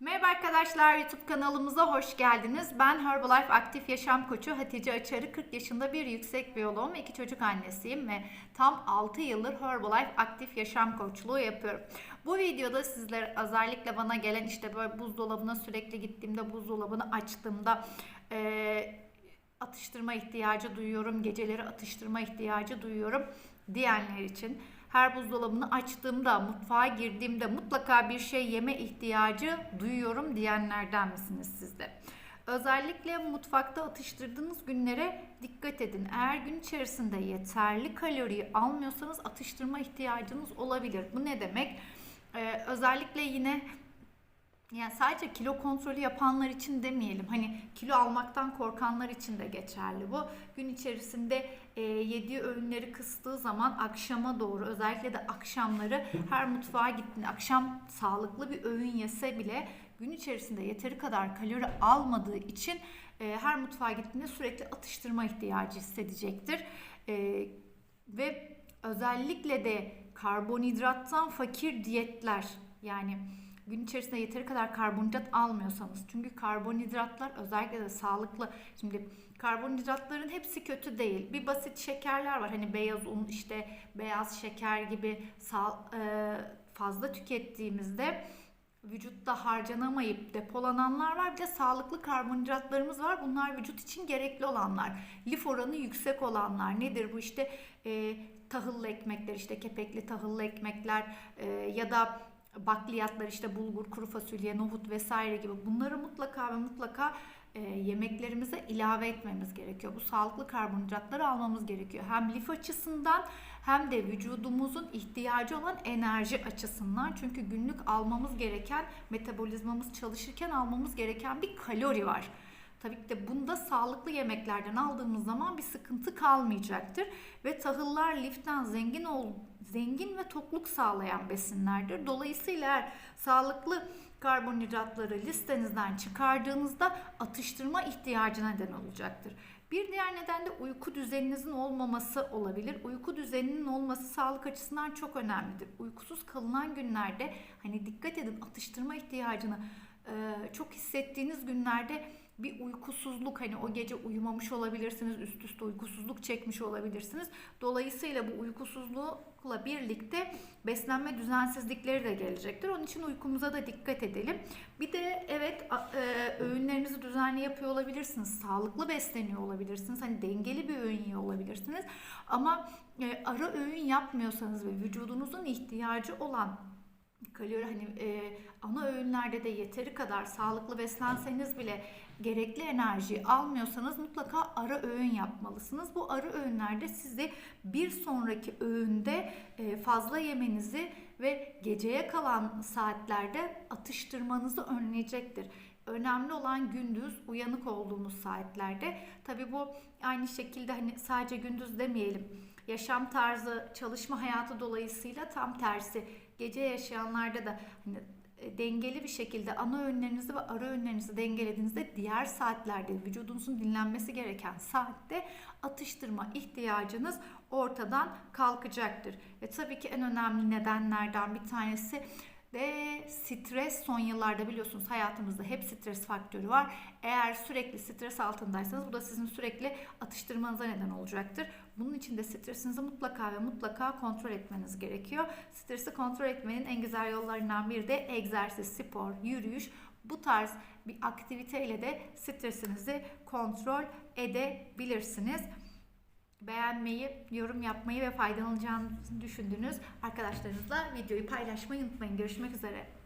Merhaba arkadaşlar YouTube kanalımıza hoş geldiniz. Ben Herbalife Aktif Yaşam Koçu Hatice Açarı 40 yaşında bir yüksek biyoloğum iki çocuk annesiyim ve tam 6 yıldır Herbalife Aktif Yaşam Koçluğu yapıyorum. Bu videoda sizlere özellikle bana gelen işte böyle buzdolabına sürekli gittiğimde buzdolabını açtığımda eee, atıştırma ihtiyacı duyuyorum, geceleri atıştırma ihtiyacı duyuyorum diyenler için her buzdolabını açtığımda, mutfağa girdiğimde mutlaka bir şey yeme ihtiyacı duyuyorum diyenlerden misiniz siz de? Özellikle mutfakta atıştırdığınız günlere dikkat edin. Eğer gün içerisinde yeterli kaloriyi almıyorsanız atıştırma ihtiyacınız olabilir. Bu ne demek? Ee, özellikle yine yani sadece kilo kontrolü yapanlar için demeyelim. Hani kilo almaktan korkanlar için de geçerli bu. Gün içerisinde e, yediği öğünleri kıstığı zaman akşama doğru özellikle de akşamları her mutfağa gittiğinde akşam sağlıklı bir öğün yese bile gün içerisinde yeteri kadar kalori almadığı için e, her mutfağa gittiğinde sürekli atıştırma ihtiyacı hissedecektir. E, ve özellikle de karbonhidrattan fakir diyetler yani gün içerisinde yeteri kadar karbonhidrat almıyorsanız çünkü karbonhidratlar özellikle de sağlıklı şimdi karbonhidratların hepsi kötü değil bir basit şekerler var hani beyaz un işte beyaz şeker gibi e, fazla tükettiğimizde vücutta harcanamayıp depolananlar var. Bir de sağlıklı karbonhidratlarımız var. Bunlar vücut için gerekli olanlar. Lif oranı yüksek olanlar. Nedir bu işte e, tahıllı ekmekler işte kepekli tahıllı ekmekler e, ya da bakliyatlar işte bulgur, kuru fasulye, nohut vesaire gibi bunları mutlaka ve mutlaka e, yemeklerimize ilave etmemiz gerekiyor. Bu sağlıklı karbonhidratları almamız gerekiyor. Hem lif açısından hem de vücudumuzun ihtiyacı olan enerji açısından. Çünkü günlük almamız gereken, metabolizmamız çalışırken almamız gereken bir kalori var. Tabii ki de bunda sağlıklı yemeklerden aldığımız zaman bir sıkıntı kalmayacaktır. Ve tahıllar liften zengin ol, zengin ve tokluk sağlayan besinlerdir. Dolayısıyla eğer sağlıklı karbonhidratları listenizden çıkardığınızda atıştırma ihtiyacına neden olacaktır. Bir diğer neden de uyku düzeninizin olmaması olabilir. Uyku düzeninin olması sağlık açısından çok önemlidir. Uykusuz kalınan günlerde hani dikkat edin atıştırma ihtiyacını çok hissettiğiniz günlerde bir uykusuzluk hani o gece uyumamış olabilirsiniz, üst üste uykusuzluk çekmiş olabilirsiniz. Dolayısıyla bu uykusuzlukla birlikte beslenme düzensizlikleri de gelecektir. Onun için uykumuza da dikkat edelim. Bir de evet e, öğünlerinizi düzenli yapıyor olabilirsiniz. Sağlıklı besleniyor olabilirsiniz. Hani dengeli bir öğün yiyor olabilirsiniz. Ama e, ara öğün yapmıyorsanız ve vücudunuzun ihtiyacı olan kalori hani e, ana öğünlerde de yeteri kadar sağlıklı beslenseniz bile gerekli enerjiyi almıyorsanız mutlaka ara öğün yapmalısınız. Bu ara öğünlerde sizi bir sonraki öğünde e, fazla yemenizi ve geceye kalan saatlerde atıştırmanızı önleyecektir. Önemli olan gündüz uyanık olduğumuz saatlerde. Tabi bu aynı şekilde hani sadece gündüz demeyelim. Yaşam tarzı, çalışma hayatı dolayısıyla tam tersi gece yaşayanlarda da hani e, dengeli bir şekilde ana öğünlerinizi ve ara öğünlerinizi dengelediğinizde diğer saatlerde vücudunuzun dinlenmesi gereken saatte atıştırma ihtiyacınız ortadan kalkacaktır. Ve tabii ki en önemli nedenlerden bir tanesi de stres son yıllarda biliyorsunuz hayatımızda hep stres faktörü var. Eğer sürekli stres altındaysanız bu da sizin sürekli atıştırmanıza neden olacaktır. Bunun için de stresinizi mutlaka ve mutlaka kontrol etmeniz gerekiyor. Stresi kontrol etmenin en güzel yollarından biri de egzersiz, spor, yürüyüş. Bu tarz bir aktiviteyle de stresinizi kontrol edebilirsiniz beğenmeyi, yorum yapmayı ve faydalanacağınızı düşündüğünüz arkadaşlarınızla videoyu paylaşmayı unutmayın. Görüşmek üzere.